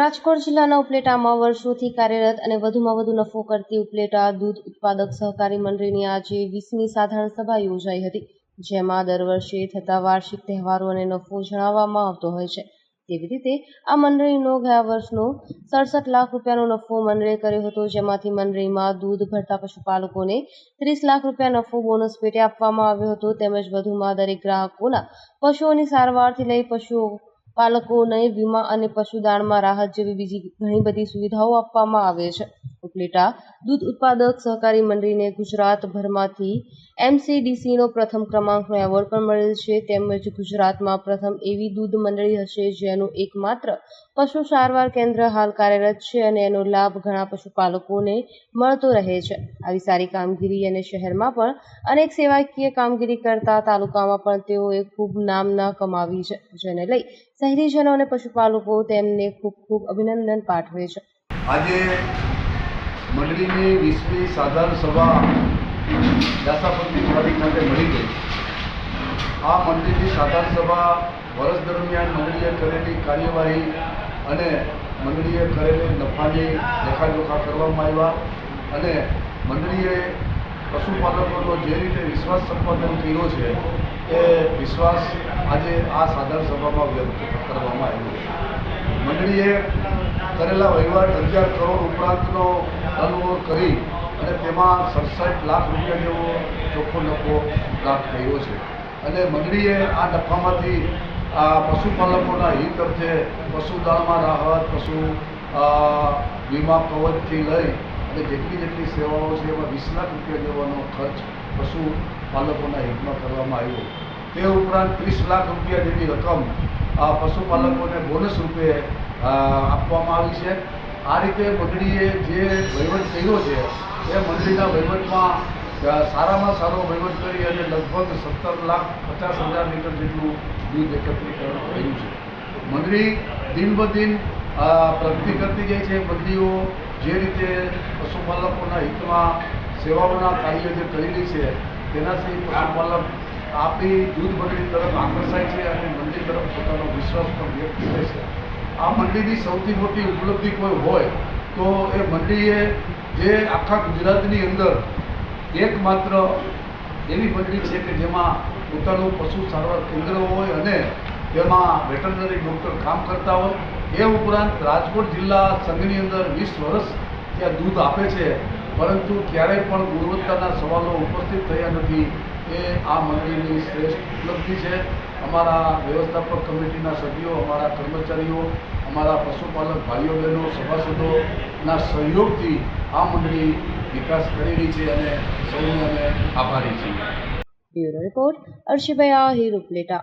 રાજકોટ જિલ્લાના ઉપલેટામાં વર્ષોથી કાર્યરત અને વધુમાં વધુ નફો કરતી ઉપલેટા દૂધ ઉત્પાદક સહકારી મંડળીની આજે વીસમી સાધારણ સભા યોજાઈ હતી, જેમાં દર વર્ષે થતા વાર્ષિક તહેવારો અને નફો જણાવવામાં આવતો હોય છે. તેવી રીતે, આ મંડળીનો ગયા વર્ષનો સડસઠ લાખ રૂપિયાનો નફો મંડળે કર્યો હતો, જેમાંથી મંડળીમાં દૂધ ભરતા પશુપાલકોને ત્રીસ લાખ રૂપિયા નફો બોનસ પેટે આપવામાં આવ્યો હતો, તેમજ વધુમાં દરેક ગ્રાહકોના પશુઓની સારવારથી લઈ પશુઓ પાલકોને વીમા અને પશુદાણમાં રાહત જેવી બીજી ઘણી બધી સુવિધાઓ આપવામાં આવે છે. ઉપલેટા દૂધ ઉત્પાદક સહકારી મંડળીને ગુજરાતભરમાંથી એમસીડીસીનો પ્રથમ ક્રમાંકનો એવોર્ડ પણ મળેલ છે. તેમજ ગુજરાતમાં પ્રથમ એવી દૂધ મંડળી હશે જેનું એકમાત્ર પશુ સારવાર કેન્દ્ર હાલ કાર્યરત છે અને એનો લાભ ઘણા પશુપાલકોને મળતો રહે છે. આવી સારી કામગીરી અને શહેરમાં પણ અનેક સેવાકીય કામગીરી કરતા તાલુકામાં પણ તેઓએ ખૂબ નામના કમાવી છે, જેને લઈ શહેરીજનો અને પશુપાલકો તેમને ખૂબ ખૂબ અભિનંદન પાઠવે છે. આજે મંડળીની વીસમી સાધારણ સભા દાસાપત્ની વાડી ખાતે મળી ગઈ. આ મંડળીની સાધારણ સભા વર્ષ દરમિયાન મંડળીએ કરેલી કાર્યવાહી અને મંડળીએ કરેલી નફાની લેખાજોખા કરવામાં આવ્યા અને મંડળીએ પશુપાલકોનો જે રીતે વિશ્વાસ સંપાદન કર્યો છે, એ વિશ્વાસ આજે આ સાધારણ સભામાં વ્યક્ત કરવામાં આવ્યો છે. મંડળીએ કરેલા વહીવટ અગિયાર કરોડ ઉપરાંતનો ટર્નઓવર કરી અને તેમાં સડસઠ લાખ રૂપિયા જેવો ચોખ્ખો નફો પ્રાપ્ત થયો છે. અને મંડળીએ આ નફામાંથી આ પશુપાલકોના હિત અર્થે પશુદાળમાં રાહત, પશુ વીમા કવચથી લઈ અને જેટલી જેટલી સેવાઓ છે એમાં વીસ લાખ રૂપિયા જેવાનો ખર્ચ પશુપાલકોના હિતમાં કરવામાં આવ્યો. તે ઉપરાંત ત્રીસ લાખ રૂપિયા જેવી રકમ આ પશુપાલકોને બોનસ રૂપે આપવામાં આવી છે. આ રીતે મંડળીએ જે વહીવટ કર્યો છે, એ મંડળીના વહીવટમાં સારામાં સારો વહીવટ કરી અને લગભગ સત્તર લાખ પચાસ હજાર લીટર જેટલું દૂધ એકત્રીકરણ કર્યું છે. મંડળી દિન બ દિન પ્રગતિ કરતી જાય છે. મંડળીઓ જે રીતે પશુપાલકોના હિતમાં સેવાઓના કાર્ય જે કરેલી છે, તેનાથી પશુપાલક આપણી દૂધ મંડળી તરફ આકર્ષાય છે અને મંડળી તરફ પોતાનો વિશ્વાસ પણ વ્યક્ત કરે છે. આ મંડળીની સૌથી મોટી ઉપલબ્ધિ કોઈ હોય તો એ મંડળીએ જે આખા ગુજરાતની અંદર એકમાત્ર એવી મંડળી છે કે જેમાં પોતાનું પશુ સારવાર કેન્દ્ર હોય અને તેમાં વેટરનરી ડૉક્ટર કામ કરતા હોય. એ ઉપરાંત રાજકોટ જિલ્લા સંઘની અંદર વીસ વર્ષ ત્યાં દૂધ આપે છે. પરંતુ ક્યારેય પણ ગુણવત્તાના સવાલો ઉપસ્થિત થયા નથી. એ આ મંડળીની શ્રેષ્ઠ ઉપલબ્ધિ છે. અમારા વ્યવસ્થાપક કમિટીના સભ્યો, અમારા કર્મચારીઓ, અમારા પશુપાલક ભાઈઓ બહેનો, સભાસદોના સહયોગથી આ મંડળી વિકાસ કરી રહી છે અને સૌને અમે આભારી છીએ. Bureau report Arshibhai Ahir Upleta.